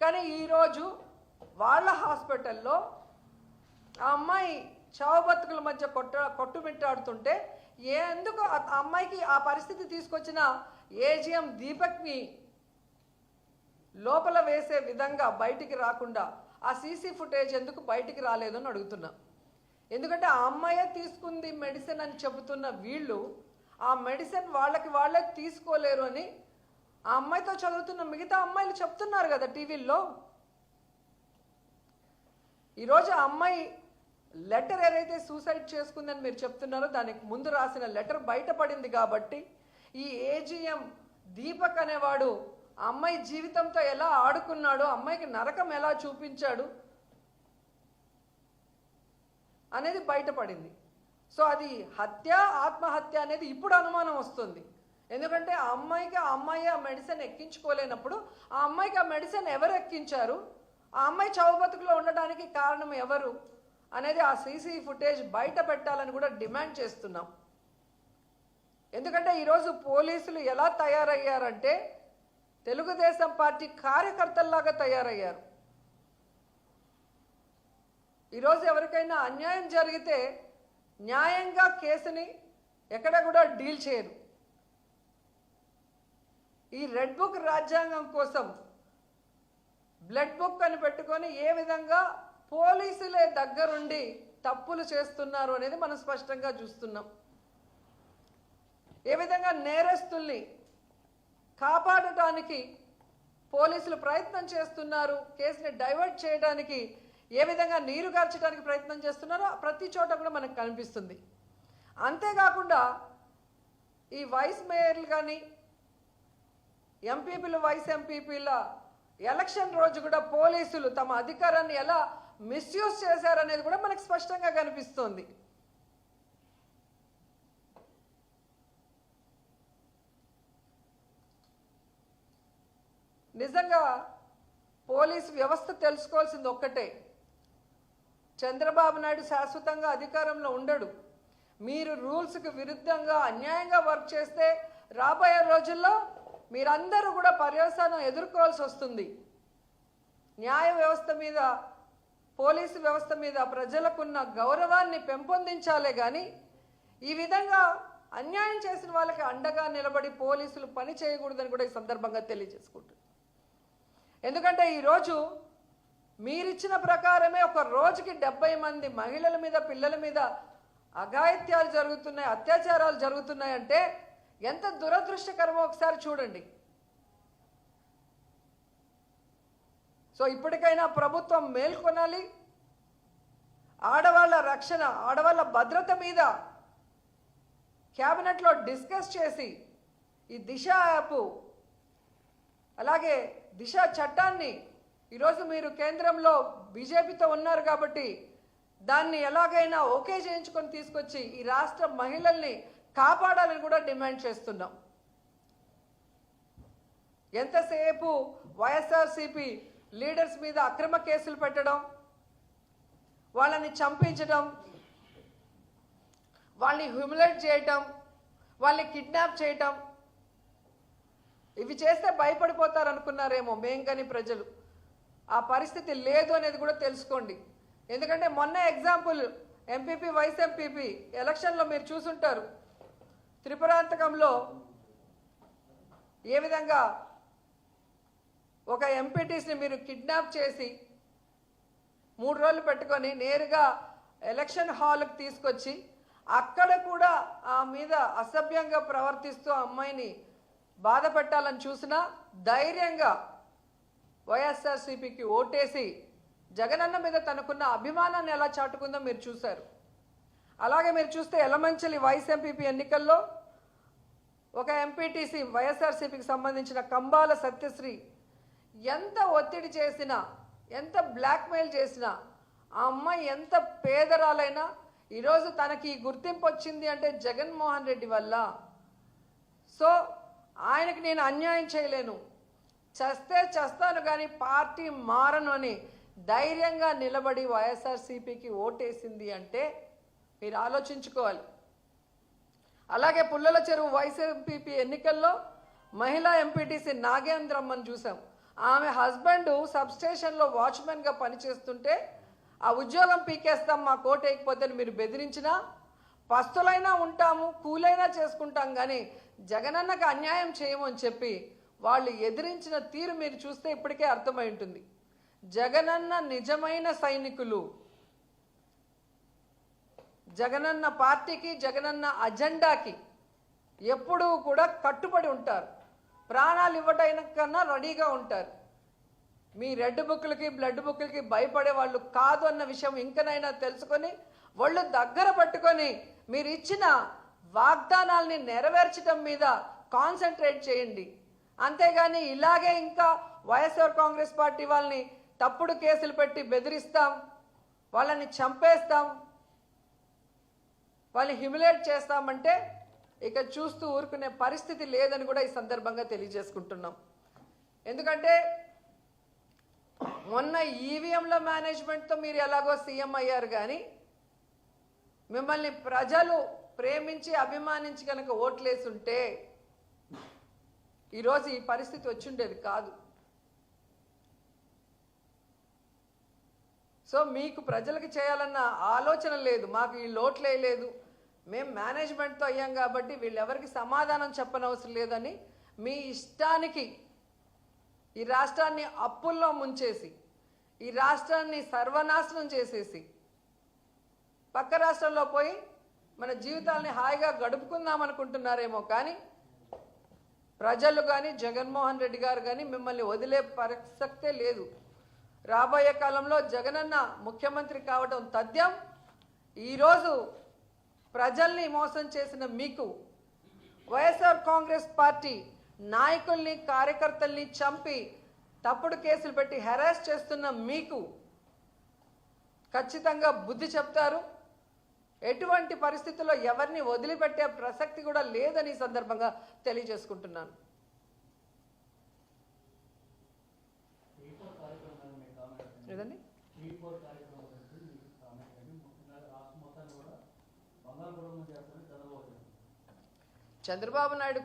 కానీ ఈరోజు వాళ్ళ హాస్పిటల్లో ఆ అమ్మాయి చావు బతుకుల మధ్య కొట్ట కొట్టుమిట్టాడుతుంటే ఏ ఎందుకు ఆ అమ్మాయికి ఆ పరిస్థితి తీసుకొచ్చిన ఏజిఎం దీపక్ని లోపల వేసే విధంగా బయటికి రాకుండా ఆ సీసీ ఫుటేజ్ ఎందుకు బయటికి రాలేదని అడుగుతున్నా. ఎందుకంటే ఆ అమ్మాయే తీసుకుంది మెడిసిన్ అని చెబుతున్న వీళ్ళు ఆ మెడిసిన్ వాళ్ళకి వాళ్ళే తీసుకోలేరు అని ఆ అమ్మాయితో చదువుతున్న మిగతా అమ్మాయిలు చెప్తున్నారు కదా టీవీల్లో. ఈరోజు ఆ అమ్మాయి లెటర్ ఏదైతే సూసైడ్ చేసుకుందని మీరు చెప్తున్నారో దానికి ముందు రాసిన లెటర్ బయటపడింది కాబట్టి ఈ ఏజిఎం దీపక్ అనేవాడు అమ్మాయి జీవితంతో ఎలా ఆడుకున్నాడు అమ్మాయికి నరకం ఎలా చూపించాడు అనేది బయటపడింది. సో అది హత్య ఆత్మహత్య అనేది ఇప్పుడు అనుమానం వస్తుంది. ఎందుకంటే ఆ అమ్మాయికి ఆ అమ్మాయి ఆ మెడిసిన్ ఎక్కించుకోలేనప్పుడు ఆ అమ్మాయికి ఆ మెడిసిన్ ఎవరు ఎక్కించారు? ఆ అమ్మాయి చౌబతుకులో ఉండడానికి కారణం ఎవరు? అనేది ఆ సీసీ ఫుటేజ్ బయట పెట్టాలని కూడా డిమాండ్ చేస్తున్నాం. ఎందుకంటే ఈరోజు పోలీసులు ఎలా తయారయ్యారంటే తెలుగుదేశం పార్టీ కార్యకర్తల్లాగా తయారయ్యారు. ఈరోజు ఎవరికైనా అన్యాయం జరిగితే న్యాయంగా కేసుని ఎక్కడ కూడా డీల్ చేయరు. ఈ రెడ్ బుక్ రాజ్యాంగం కోసం బ్లడ్ బుక్ అని పెట్టుకొని ఏ విధంగా పోలీసులే దగ్గరుండి తప్పులు చేస్తున్నారు అనేది మనం స్పష్టంగా చూస్తున్నాం. ఏ విధంగా నేరస్తుల్ని కాపాడటానికి పోలీసులు ప్రయత్నం చేస్తున్నారు కేసుని డైవర్ట్ చేయడానికి ఏ విధంగా నీరు గార్చడానికి ప్రయత్నం చేస్తున్నారో ప్రతి చోట కూడా మనకు కనిపిస్తుంది. అంతేకాకుండా ఈ వైస్ మేయర్లు కానీ ఎంపీపీలు వైస్ ఎంపీపీల ఎలక్షన్ రోజు కూడా పోలీసులు తమ అధికారాన్ని ఎలా మిస్యూజ్ చేశారనేది కూడా మనకు స్పష్టంగా కనిపిస్తోంది. నిజంగా పోలీస్ వ్యవస్థ తెలుసుకోవాల్సింది ఒక్కటే. చంద్రబాబు నాయుడు శాశ్వతంగా అధికారంలో ఉండడు. మీరు రూల్స్కి విరుద్ధంగా అన్యాయంగా వర్క్ చేస్తే రాబోయే రోజుల్లో మీరందరూ కూడా పర్యవసానం ఎదుర్కోవాల్సి వస్తుంది. న్యాయ వ్యవస్థ మీద పోలీసు వ్యవస్థ మీద ప్రజలకున్న గౌరవాన్ని పెంపొందించాలే కానీ ఈ విధంగా అన్యాయం చేసిన వాళ్ళకి అండగా నిలబడి పోలీసులు పని చేయకూడదని కూడా ఈ సందర్భంగా తెలియజేసుకుంటుంది ఎందుకంటే ఈరోజు మీరిచ్చిన ప్రకారమే ఒక రోజుకి డెబ్బై మంది మహిళల మీద పిల్లల మీద అఘాయిత్యాలు జరుగుతున్నాయి అత్యాచారాలు జరుగుతున్నాయంటే ఎంత దురదృష్టకరమో ఒకసారి చూడండి. సో ఇప్పటికైనా ప్రభుత్వం మేల్కొనాలి ఆడవాళ్ళ రక్షణ ఆడవాళ్ళ భద్రత మీద క్యాబినెట్లో డిస్కస్ చేసి ఈ దిశ యాప్ అలాగే దిశ చట్టాన్ని ఈరోజు మీరు కేంద్రంలో బీజేపీతో ఉన్నారు కాబట్టి దాన్ని ఎలాగైనా ఓకే చేయించుకొని తీసుకొచ్చి ఈ రాష్ట్ర మహిళల్ని కాపాడాలని కూడా డిమాండ్ చేస్తున్నాం. ఎంతసేపు వైఎస్ఆర్సీపీ లీడర్స్ మీద అక్రమ కేసులు పెట్టడం వాళ్ళని చంపించడం వాళ్ళని హ్యూమిలేట్ చేయటం వాళ్ళని కిడ్నాప్ చేయటం ఇవి చేస్తే భయపడిపోతారు అనుకున్నారేమో మేం కానీ ప్రజలు. ఆ పరిస్థితి లేదు అనేది కూడా తెలుసుకోండి. ఎందుకంటే మొన్న ఎగ్జాంపుల్ ఎంపీపీ వైస్ ఎంపీపీ ఎలక్షన్లో మీరు చూసుంటారు. త్రిపురాంతకంలో ఏ విధంగా ఒక ఎంపీటీస్ని మీరు కిడ్నాప్ చేసి మూడు రోజులు పెట్టుకొని నేరుగా ఎలక్షన్ హాల్కి తీసుకొచ్చి అక్కడ కూడా ఆ మీద అసభ్యంగా ప్రవర్తిస్తూ అమ్మాయిని బాధ పెట్టాలని చూసినా ధైర్యంగా వైఎస్ఆర్సీపీకి ఓటేసి జగనన్న మీద తనకున్న అభిమానాన్ని ఎలా చాటుకుందో మీరు చూశారు. అలాగే మీరు చూస్తే ఎలమంచలి వైస్ ఎంపీపీ ఎన్నికల్లో ఎంపీటీసీ వైఎస్ఆర్సీపీకి సంబంధించిన కంబాల సత్యశ్రీ ఎంత ఒత్తిడి చేసినా ఎంత బ్లాక్మెయిల్ చేసినా ఆ అమ్మాయి ఎంత పేదరాలైనా ఈరోజు తనకి గుర్తింపు వచ్చింది అంటే జగన్మోహన్ రెడ్డి వల్ల. సో ఆయనకి నేను అన్యాయం చేయలేను. చస్తే చస్తాను కానీ పార్టీ మారను అని ధైర్యంగా నిలబడి వైఎస్ఆర్సీపీకి ఓటేసింది అంటే మీరు ఆలోచించుకోవాలి. అలాగే పుల్లల చెరువు వైస్ ఎంపీపీ ఎన్నికల్లో మహిళా ఎంపీటీసీ నాగేంద్రమ్మని చూసాం ఆమె హస్బెండ్ సబ్స్టేషన్లో వాచ్మెన్గా పనిచేస్తుంటే ఆ ఉద్యోగం పీకేస్తాం మా కోట వేయకపోతే మీరు బెదిరించినా పస్తులైనా ఉంటాము కూలైనా చేసుకుంటాం కానీ జగనన్నకు అన్యాయం చేయమని చెప్పి వాళ్ళు ఎదిరించిన తీరు మీరు చూస్తే ఇప్పటికే అర్థమై ఉంటుంది. జగనన్న నిజమైన సైనికులు. జగనన్న పార్టీకి జగనన్న అజెండాకి ఎప్పుడూ కూడా కట్టుబడి ఉంటారు. ప్రాణాలు ఇవ్వడానికి కన్నా రెడీగా ఉంటారు. మీ రెడ్ బుక్లకి బ్లడ్ బుక్లకి భయపడే వాళ్ళు కాదు అన్న విషయం ఇంకనైనా తెలుసుకొని వాళ్ళు దగ్గర పట్టుకొని మీరు ఇచ్చిన వాగ్దానాల్ని నెరవేర్చడం మీద కాన్సన్ట్రేట్ చేయండి. అంతేగాని ఇలాగే ఇంకా వైఎస్ఆర్ కాంగ్రెస్ పార్టీ వాళ్ళని తప్పుడు కేసులు పెట్టి బెదిరిస్తాం వాళ్ళని చంపేస్తాం వాళ్ళని హ్యూమిలేట్ చేస్తామంటే ఇక చూస్తూ ఊరుకునే పరిస్థితి లేదని కూడా ఈ సందర్భంగా తెలియజేసుకుంటున్నాం. ఎందుకంటే మొన్న ఈవీఎంల మేనేజ్మెంట్తో మీరు ఎలాగో సీఎం అయ్యారు కానీ మిమ్మల్ని ప్రజలు ప్రేమించి అభిమానించి కనుక ఓట్లేసుంటే ఈరోజు ఈ పరిస్థితి వచ్చిండేది కాదు. సో మీకు ప్రజలకు చేయాలన్న ఆలోచన లేదు మాకు ఈ లోట్లే లేదు. మేము మేనేజ్మెంట్తో అయ్యాం కాబట్టి వీళ్ళెవరికి సమాధానం చెప్పనవసరం లేదని మీ ఇష్టానికి ఈ రాష్ట్రాన్ని అప్పుల్లో ముంచేసి ఈ రాష్ట్రాన్ని సర్వనాశనం చేసేసి పక్క రాష్ట్రంలో పోయి మన జీవితాల్ని హాయిగా గడుపుకుందాం అనుకుంటున్నారేమో కానీ ప్రజలు కానీ జగన్మోహన్ రెడ్డి గారు కానీ మిమ్మల్ని వదిలే ప్రసక్తే లేదు. రాబోయే కాలంలో జగనన్న ముఖ్యమంత్రి కావడం తథ్యం. ఈరోజు ప్రజల్ని మోసం చేసిన మీకు వైఎస్ఆర్ కాంగ్రెస్ పార్టీ నాయకుల్ని కార్యకర్తల్ని చంపి తప్పుడు కేసులు పెట్టి హెరాస్ చేస్తున్న మీకు ఖచ్చితంగా బుద్ధి చెప్తారు. ఎటువంటి పరిస్థితుల్లో ఎవరిని వదిలిపెట్టే ప్రసక్తి కూడా లేదని సందర్భంగా తెలియజేసుకుంటున్నాను. చంద్రబాబు నాయుడు